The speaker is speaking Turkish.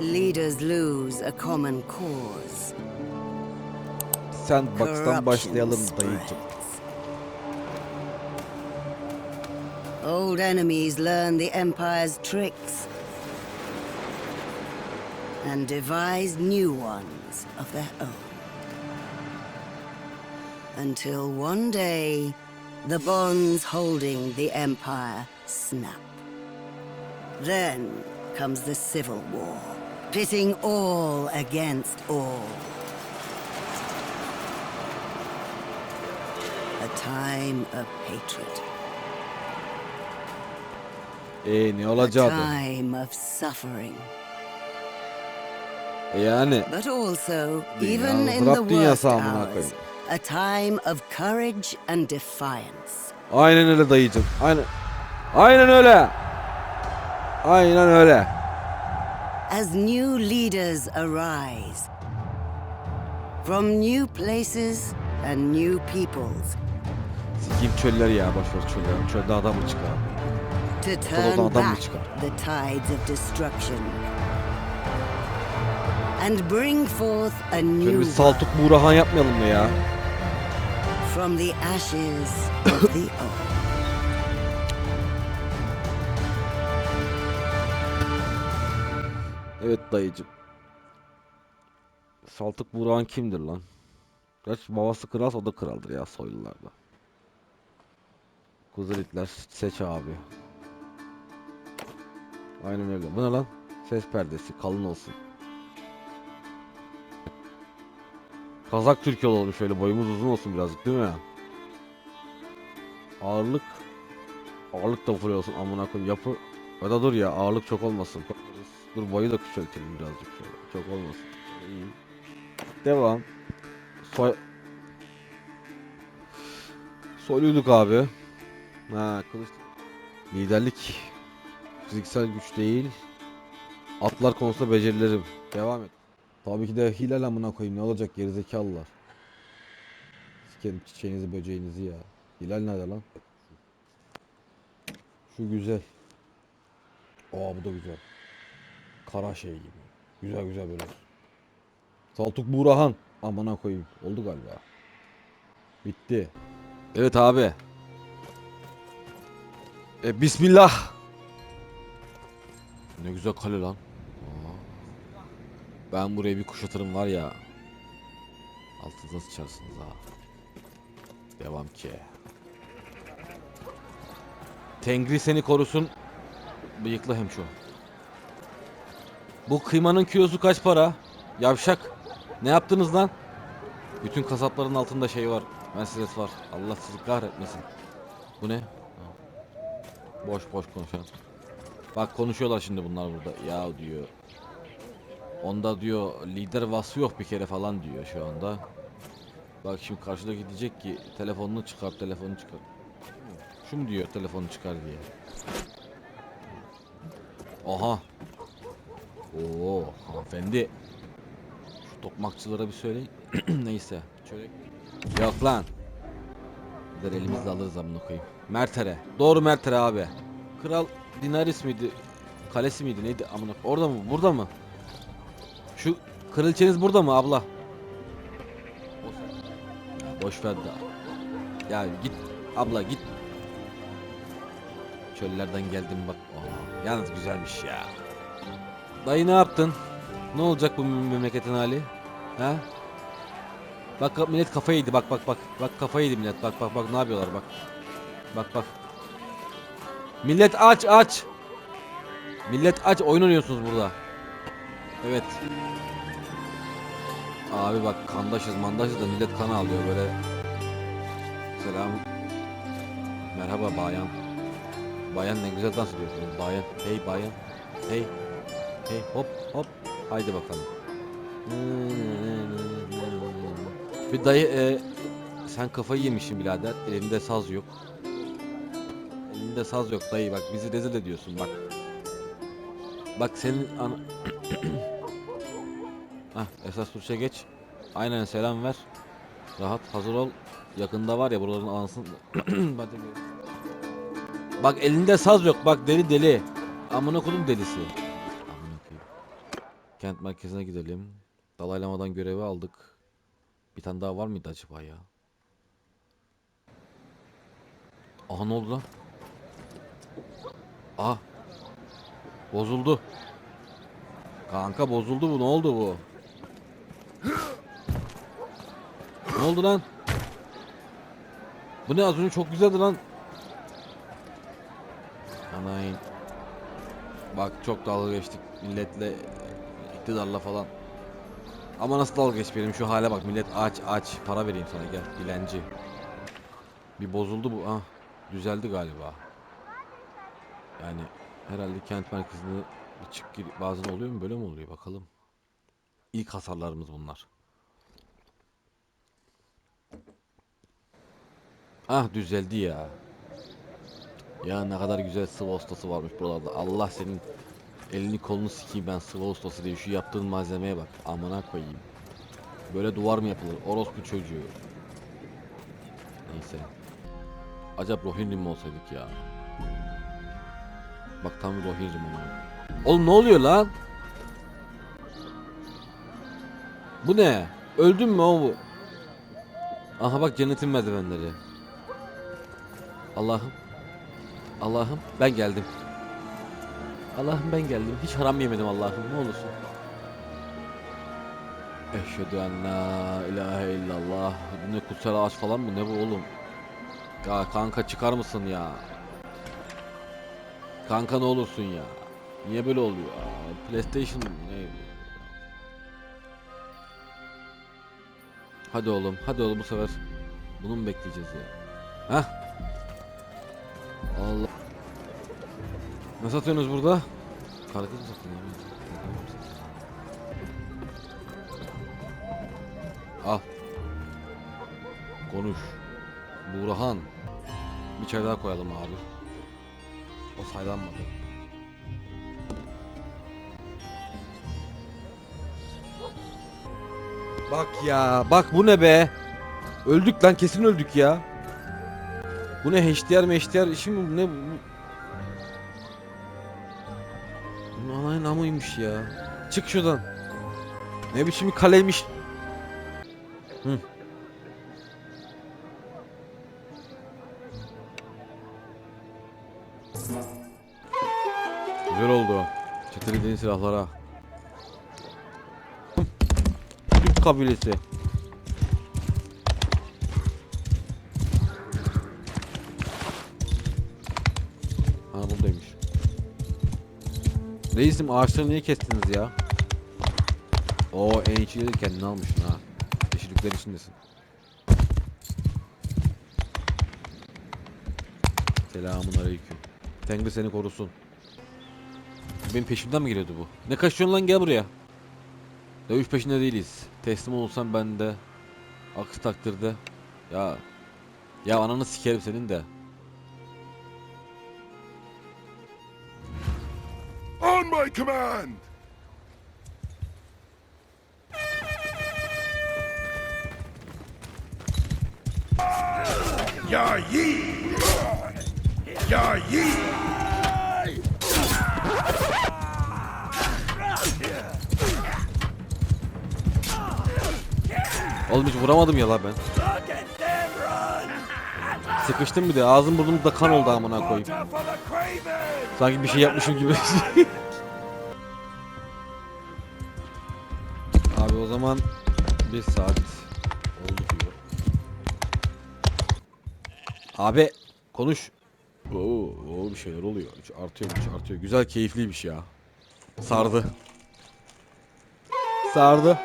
Leaders lose a common cause. Sandbox'tan başlayalım dayıcım. Old enemies learn the Empire's tricks and devise new ones of their own. Until one day, the bonds holding the Empire snap. Then comes the Civil War, pitting all against all. A time of hatred. Ee ne A time of suffering. E yani But also, even in the worst hours, a time of courage and defiance. aynen öyle dayıcım. Aynen. Aynen öyle. Aynen öyle. As new leaders arise from new places and new peoples Sikiyim çöller ya boşver çöller. Çölde adam mı çıkar? to turn adam mı back çıkar? the tides of destruction and bring forth a Şöyle new bir Saltuk Buğrahan yapmayalım mı ya? from the ashes of the old. Evet dayıcım. Saltuk Buğrahan kimdir lan? Gerçi babası kralsa o da kraldır ya soylularda. Kuzuritler seç abi. Aynen öyle. Bu ne lan? Ses perdesi kalın olsun. Kazak Türkiye olalım şöyle boyumuz uzun olsun birazcık değil mi? Ağırlık Ağırlık da full olsun amına koyayım yapı ya da dur ya ağırlık çok olmasın. Dur boyu da küçültelim birazcık şöyle. Çok olmasın. İyi. Devam. Soy Soyluyduk abi. Ha kılıç. Liderlik. Fiziksel güç değil. Atlar konusunda becerilerim. Devam et. Tabii ki de hilal amına koyayım ne olacak gerizekalılar. Sikerim çiçeğinizi böceğinizi ya. Hilal nerede lan? Şu güzel. Aa bu da güzel. Kara şey gibi. Güzel güzel böyle. Saltuk Buğrahan. Amına koyayım. Oldu galiba. Bitti. Evet abi. E, Bismillah. Ne güzel kale lan. Aa. Ben buraya bir kuşatırım var ya. Altınıza sıçarsınız ha. Devam ki. Tengri seni korusun. Bıyıklı hem şu. Bu kıymanın kilosu kaç para? Yavşak. Ne yaptınız lan? Bütün kasapların altında şey var. Mercedes var. Allah sizi kahretmesin. Bu ne? Boş boş konuşan. Bak konuşuyorlar şimdi bunlar burada. Ya diyor. Onda diyor lider vasfı yok bir kere falan diyor şu anda. Bak şimdi karşıda gidecek ki telefonunu çıkar, telefonunu çıkar. Şu mu diyor telefonu çıkar diye. Aha. Oo hanımefendi. Şu tokmakçılara bir söyleyin. Neyse. Çörek. Yok lan. Gider elimizle alırız amına koyayım. Mertere. Doğru Mertere abi. Kral Dinaris miydi? Kalesi miydi? Neydi amına? Orada mı? Burada mı? Şu kraliçeniz burada mı abla? Ya boş ver de. Ya git abla git. Çöllerden geldim bak. Aa, yalnız güzelmiş ya. Dayı ne yaptın? Ne olacak bu mem- memleketin hali? Ha? Bak millet kafayı yedi bak bak bak. Bak kafayı yedi millet bak bak bak ne yapıyorlar bak. Bak bak. Millet aç aç. Millet aç oyun oynuyorsunuz burada. Evet. Abi bak kandaşız mandaşız da millet kan alıyor böyle. Selam. Merhaba bayan. Bayan ne güzel dans ediyorsunuz bayan. Hey bayan. Hey. Hey hop hop. Haydi bakalım. Bir dayı e, sen kafayı yemişsin birader. Elinde saz yok. Elinde saz yok dayı bak bizi rezil ediyorsun bak. Bak senin ana... Hah esas tuşa geç. Aynen selam ver. Rahat hazır ol. Yakında var ya buraların anasını... Bak elinde saz yok bak deli deli. Amına kodum delisi. Kent merkezine gidelim. Dalaylamadan görevi aldık. Bir tane daha var mıydı acaba ya? Aha ne oldu lan? Aha. Bozuldu. Kanka bozuldu bu. Ne oldu bu? Ne oldu lan? Bu ne az önce çok güzeldi lan. Anayın. Bak çok dalga geçtik milletle iktidarla falan. Ama nasıl dalga geçmeyelim şu hale bak millet aç aç para vereyim sana gel dilenci. Bir bozuldu bu ah düzeldi galiba. Yani herhalde kent merkezinde bir çık gir bazen oluyor mu böyle mi oluyor bakalım. İlk hasarlarımız bunlar. Ah düzeldi ya. Ya ne kadar güzel sıvı ustası varmış buralarda. Allah senin elini kolunu sikeyim ben sıvı ustası diye. Şu yaptığın malzemeye bak. Amına koyayım. Böyle duvar mı yapılır? Orospu çocuğu. Neyse. Acaba Rohirrim mi olsaydık ya? Bak tam Rohirrim ama. Oğlum ne oluyor lan? Bu ne? Öldün mü o bu? Aha bak cennetin merdivenleri. Allah'ım. Allah'ım ben geldim. Allah'ım ben geldim. Hiç haram yemedim Allah'ım ne olursun. Eşhedü en la ilahe illallah. Bu ne kutsal ağaç falan mı? Ne bu oğlum? Ya kanka çıkar mısın ya? Kanka ne olursun ya? Niye böyle oluyor? Aa, PlayStation ne? Hadi oğlum, hadi oğlum bu sefer. Bunu mu bekleyeceğiz ya? Hah? Allah. Ne satıyorsunuz burada? Kargı mı satıyorsun? Al. Konuş. Burhan. Bir çay daha koyalım abi. O saylanmadı. Bak ya, bak bu ne be? Öldük lan, kesin öldük ya. Bu ne HDR mi HDR işi mi ne bu? Anayın amıymış ya. Çık şuradan. Ne biçim bir kaleymiş. Hı. Güzel oldu. Çetelediğin silahlara. Türk kabilesi. Ha buradaymış. Reisim ağaçları niye kestiniz ya? Oo en içileri kendini almışsın ha. Yeşillikler içindesin. Selamun aleyküm. Tengri seni korusun. Benim peşimden mi geliyordu bu? Ne kaçıyorsun lan gel buraya. Dövüş peşinde değiliz. Teslim olsam ben de. Aksi takdirde. Ya. Ya ananı sikerim senin de. Command! Ya ye! Ya ye! Oğlum hiç vuramadım ya la ben. Sıkıştım bir de ağzım burnum da kan oldu amına koyayım. Sanki bir şey yapmışım gibi. zaman bir saat oldu diyor. Abi konuş. Oo, oo bir şeyler oluyor. Hiç artıyor, hiç artıyor. Güzel, keyifliymiş ya. Sardı. Sardı.